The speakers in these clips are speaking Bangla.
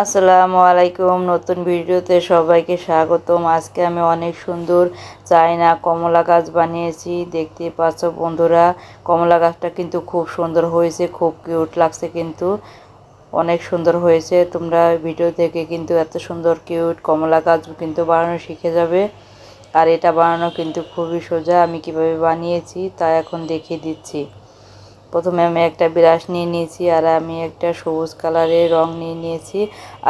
আসসালামু আলাইকুম, নতুন ভিডিওতে সবাইকে স্বাগতম। আজকে আমি অনেক সুন্দর চায়না কমলা গাছ বানিয়েছি। দেখতে পাচ্ছ বন্ধুরা, কমলা গাছটা কিন্তু খুব সুন্দর হয়েছে, খুব কিউট লাগছে কিন্তু। অনেক সুন্দর হয়েছে। তোমরা ভিডিও থেকে কিন্তু এত সুন্দর কিউট কমলা গাছ কিন্তু বানানো শিখে যাবে। আর এটা বানানো কিন্তু খুবই সোজা, আমি কীভাবে বানিয়েছি তা এখন দেখিয়ে দিচ্ছি। প্রথমে আমি একটা ব্রাশ নিয়ে নিয়েছি, আর আমি একটা সবুজ কালারের রং নিয়ে নিয়েছি,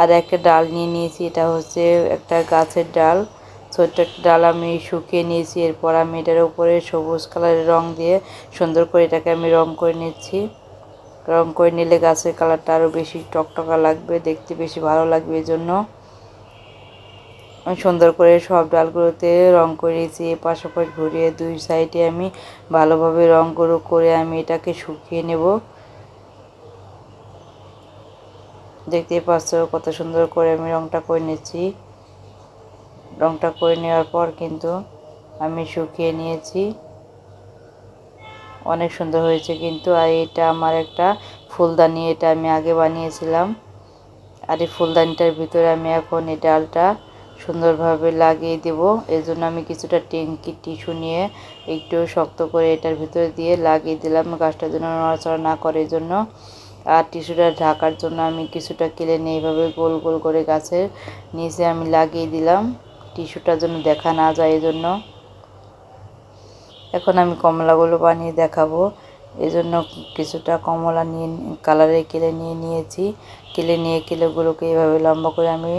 আর একটা ডাল নিয়ে নিয়েছি, এটা হচ্ছে একটা গাছের ডাল। ছোট্ট একটা ডাল আমি শুকিয়ে নিয়েছি, এরপর আমি এটার উপরে সবুজ কালারের রং দিয়ে সুন্দর করে এটাকে আমি রং করে নিচ্ছি। রং করে নিলে গাছের কালারটা আরও বেশি টকটকা লাগবে, দেখতে বেশি ভালো লাগবে এই জন্য সুন্দর করে সব ডালগুলোতে রং করেছি পাশাপাশি ঘুরিয়ে দুই সাইডে আমি ভালোভাবে রংগুলো করে আমি এটাকে শুকিয়ে নেব। দেখতে পাচ্ছ কত সুন্দর করে আমি রংটা করে নিয়েছি রংটা করে নেওয়ার পর কিন্তু আমি শুকিয়ে নিয়েছি। অনেক সুন্দর হয়েছে কিন্তু, আর এটা আমার একটা ফুলদানি, এটা আমি আগে বানিয়েছিলাম। আর এই ফুলদানিটার ভিতরে আমি এখন এই ডালটা সুন্দরভাবে লাগিয়ে দেব। জন্য আমি কিছুটা টেঙ্কি টিস্যু নিয়ে একটু শক্ত করে এটার ভিতরে দিয়ে লাগিয়ে দিলাম। গাছটার জন্য নড়াচড়া না করে জন্য আর টিস্যুটা ঢাকার জন্য আমি কিছুটা কেলে নিয়ে এইভাবে গোল গোল করে গাছের নিচে আমি লাগিয়ে দিলাম। টিস্যুটার জন্য দেখা না যায় এজন্য। এখন আমি কমলাগুলো বানিয়ে দেখাবো। এজন্য কিছুটা কমলা নিয়ে কালারে কেলে নিয়ে নিয়েছি। কেলে নিয়ে কেলেগুলোকে এভাবে লম্বা করে আমি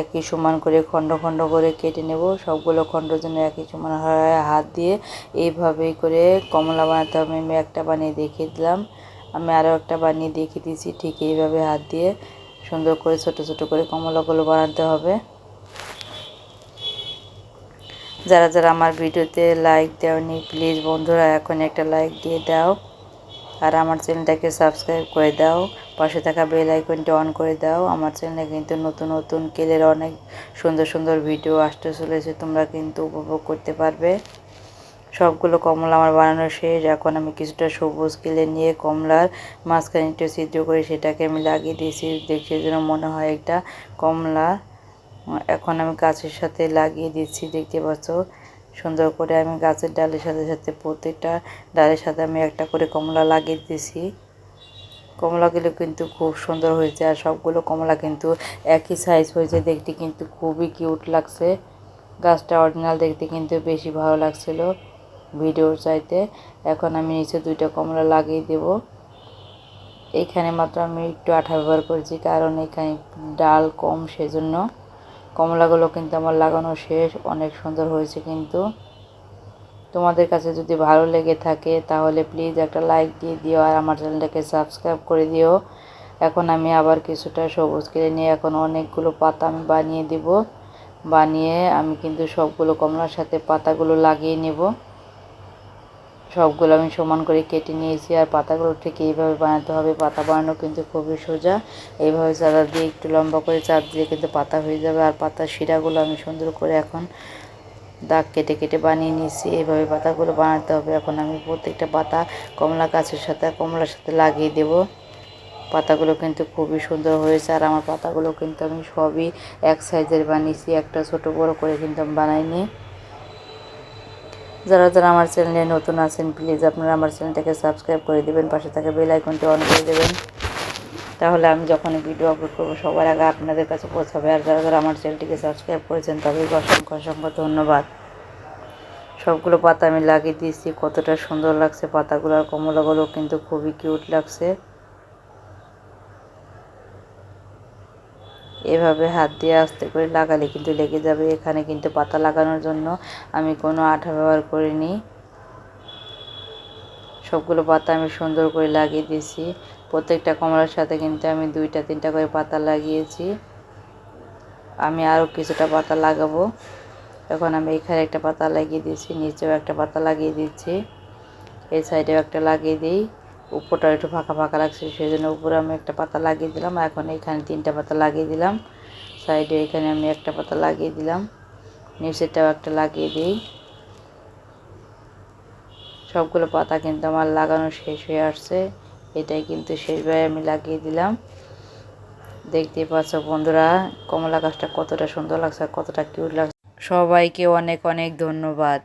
একই সমান করে, খণ্ড খণ্ড করে কেটে নেব। সবগুলো খণ্ড জন্য একই সমান হাত দিয়ে এইভাবেই করে কমলা বানাতে হবে। আমি একটা বানিয়ে দেখিয়ে দিলাম। আমি আরও একটা বানিয়ে দেখিয়ে দিয়েছি, ঠিক এইভাবে হাত দিয়ে সুন্দর করে ছোট ছোট করে কমলাগুলো বানাতে হবে। যারা যারা আমার ভিডিওতে লাইক দেওনি প্লিজ বন্ধুরা এখন একটা লাইক দিয়ে দাও। আর আমার চ্যানেলটাকে সাবস্ক্রাইব করে দাও। পাশে থাকা বেল আইকনটি অন করে দাও। আমার চ্যানেলে কিন্তু নতুন নতুন কেলের অনেক সুন্দর সুন্দর ভিডিও আসতে চলেছে। তোমরা কিন্তু উপভোগ করতে পারবে। সবগুলো কমলা আমার বানানো শেষ। এখন আমি কিছুটা সবুজ কেলে নিয়ে কমলার মাঝখানে একটু ছিদ্র করে সেটাকে আমি লাগিয়ে দিয়েছি। দেখে যেন মনে হয় একটা কমলা। এখন আমি গাছের সাথে লাগিয়ে দিচ্ছি, দেখতে পাচ্ছ? সুন্দর করে আমি গাছের ডালের সাথে সাথে প্রত্যেকটা ডালের সাথে আমি একটা করে কমলা লাগিয়ে দিয়েছি। কমলাগুলো কিন্তু খুব সুন্দর হয়েছে আর সবগুলো কমলা কিন্তু একই সাইজ হয়েছে। দেখতে কিন্তু খুবই কিউট লাগছে। গাছটা অরিজিনাল দেখতে কিন্তু বেশি ভালো লাগছিল ভিডিওর চাইতে। এখন আমি নিচে দুইটা কমলা লাগিয়ে দেব। এইখানে মাত্র আমি একটু আঠা ব্যবহার করেছি, কারণ এখানে ডাল কম সেজন্য। কমলাগুলো কিন্তু আমার লাগানো শেষ, অনেক সুন্দর হয়েছে কিন্তু। তোমাদের কাছে যদি ভালো লেগে থাকে, তাহলে প্লিজ একটা লাইক দিয়ে দিও আর আমার চ্যানেলটাকে সাবস্ক্রাইব করে দিও। এখন আমি আবার কিছুটা সবুজ কেড়ে নিয়ে এখন অনেকগুলো পাতা আমি বানিয়ে দিব। বানিয়ে আমি কিন্তু সবগুলো কমলার সাথে পাতাগুলো লাগিয়ে নেব। সবগুলো আমি সমান করে কেটে নিয়েছি আর পাতাগুলো ঠিক এইভাবে বানাতে হবে। পাতা বানানো কিন্তু খুবই সোজা। এইভাবে চাদা দিয়ে একটু লম্বা করে চাপ দিয়ে কিন্তু পাতা হয়ে যাবে। আর পাতার শিরাগুলো আমি সুন্দর করে এখন দাগ কেটে কেটে বানিয়ে নিয়েছি। এইভাবে পাতাগুলো বানাতে হবে। এখন আমি প্রত্যেকটা পাতা কমলা গাছের সাথে কমলার সাথে লাগিয়ে দেব। পাতাগুলো কিন্তু খুবই সুন্দর হয়েছে আর আমার পাতাগুলো কিন্তু আমি সবই এক সাইজের বানিয়েছি। একটা ছোট বড় করে কিন্তু আমি বানাইনি। যারা যারা আমার চ্যানেলে নতুন আছেন প্লিজ আপনারা আমার চ্যানেলটাকে সাবস্ক্রাইব করে দেবেন, পাশে থাকা বেল আইকনটি অন করে দেবেন। তাহলে আমি যখন ভিডিও আপলোড করব, সবার আগে আপনাদের কাছে পৌঁছাবে। আর যারা যারা আমার চ্যানেলটিকে সাবস্ক্রাইব করেছেন, তাদেরকে অসংখ্য অসংখ্য ধন্যবাদ। সবগুলো পাতা আমি লাগিয়ে দিয়েছি, কতটা সুন্দর লাগছে পাতাগুলো, আর কমলাগুলো কিন্তু খুবই কিউট লাগছে। এভাবে হাত দিয়ে আস্তে করে লাগালে কিন্তু লেগে যাবে। এখানে কিন্তু পাতা লাগানোর জন্য আমি কোনো আঠা ব্যবহার করিনি। সবগুলো পাতা আমি সুন্দর করে লাগিয়ে দিয়েছি। প্রত্যেকটা কমলার সাথে কিন্তু আমি দুইটা, তিনটা করে পাতা লাগিয়েছি। আমি আরও কিছুটা পাতা লাগাবো। এখন আমি এখানে একটা পাতা লাগিয়ে দিয়েছি, নিচেও একটা পাতা লাগিয়ে দিচ্ছি। এই সাইডেও একটা লাগিয়ে দিই। উপরটা একটু ফাঁকা ফাঁকা লাগছে সেই জন্য উপরে আমি একটা পাতা লাগিয়ে দিলাম। এখন এখানে তিনটা পাতা লাগিয়ে দিলাম। সাইডে এখানে আমি একটা পাতা লাগিয়ে দিলাম। নিচেরটাও একটা লাগিয়ে দিই। সবগুলো পাতা কিন্তু আমার লাগানো শেষ হয়ে আসছে। এটাই কিন্তু শেষবার আমি লাগিয়ে দিলাম। দেখতে পাচ্ছ বন্ধুরা, কমলা গাছটা কতটা সুন্দর লাগছে কতটা কিউট লাগছে। সবাইকে অনেক অনেক ধন্যবাদ।